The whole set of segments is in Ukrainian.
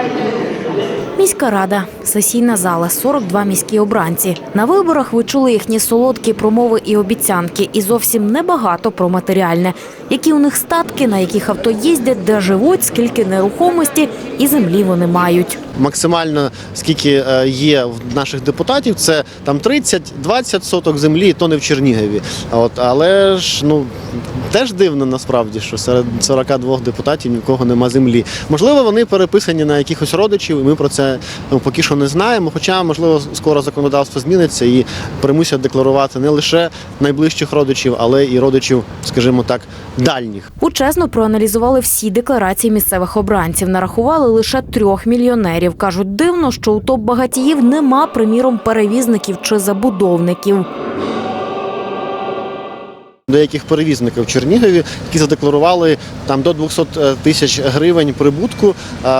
Amen. Міська рада, сесійна зала, 42 міські обранці. На виборах ви чули їхні солодкі промови і обіцянки, і зовсім небагато про матеріальне. Які у них статки, на яких авто їздять, де живуть, скільки нерухомості і землі вони мають. Максимально скільки е, є в наших депутатів, це там 30-20 соток землі, то не в Чернігові. От, але ж ну теж дивно насправді, що серед 42 депутатів ні в кого нема землі. Можливо, вони переписані на якихось родичів, і ми про це ну, поки що не знаємо. Хоча, можливо, скоро законодавство зміниться і примусять декларувати не лише найближчих родичів, але і родичів, скажімо так, дальніх. Учесно проаналізували всі декларації місцевих обранців. Нарахували лише трьох мільйонерів. кажуть, дивно, що у топ багатіїв нема, приміром, перевізників чи забудовників. Деяких перевізників в Чернігові, які задекларували там до 200 тисяч гривень прибутку,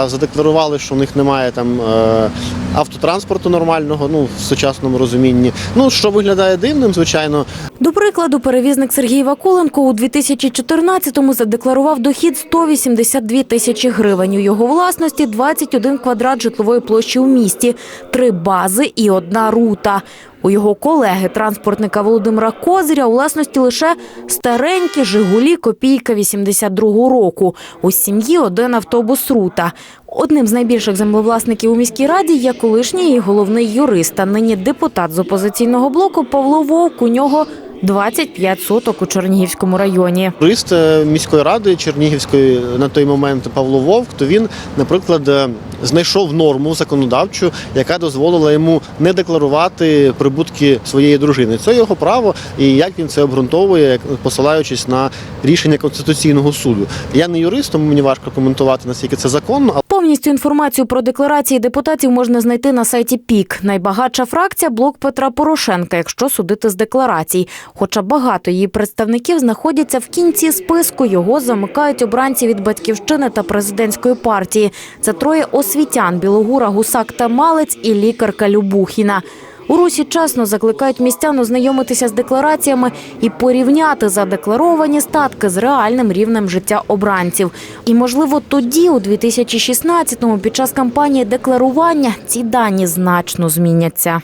задекларували, що у них немає там е, автотранспорту нормального, ну в сучасному розумінні. Ну що виглядає дивним, звичайно, До прикладу, перевізник Сергій Вакуленко у 2014-му задекларував дохід 182 тисячі гривень. У його власності 21 квадрат житлової площі у місті, три бази і одна рута. У його колеги транспортника Володимира Козиря у власності лише старенькі Жигулі копійка 82-го року. У сім'ї один автобус рута. Одним з найбільших землевласників у міській раді є колишній головний юрист, а нині депутат з опозиційного блоку Павло Вовк. У нього 25 соток у Чернігівському районі. Юрист е, міської ради Чернігівської на той момент Павло Вовк, то він, наприклад, е, знайшов норму законодавчу, яка дозволила йому не декларувати прибутки своєї дружини. Це його право, і як він це обґрунтовує, посилаючись на рішення Конституційного суду. Я не юрист, тому мені важко коментувати наскільки це законно. Повністю інформацію про декларації депутатів можна знайти на сайті ПІК. Найбагатша фракція блок Петра Порошенка, якщо судити з декларацій. Хоча багато її представників знаходяться в кінці списку. Його замикають обранці від батьківщини та президентської партії. Це троє освітян: Білогура, Гусак та Малець і лікарка Любухіна. У Русі чесно закликають містян ознайомитися з деклараціями і порівняти задекларовані статки з реальним рівнем життя обранців. І, можливо, тоді, у 2016-му, під час кампанії декларування, ці дані значно зміняться.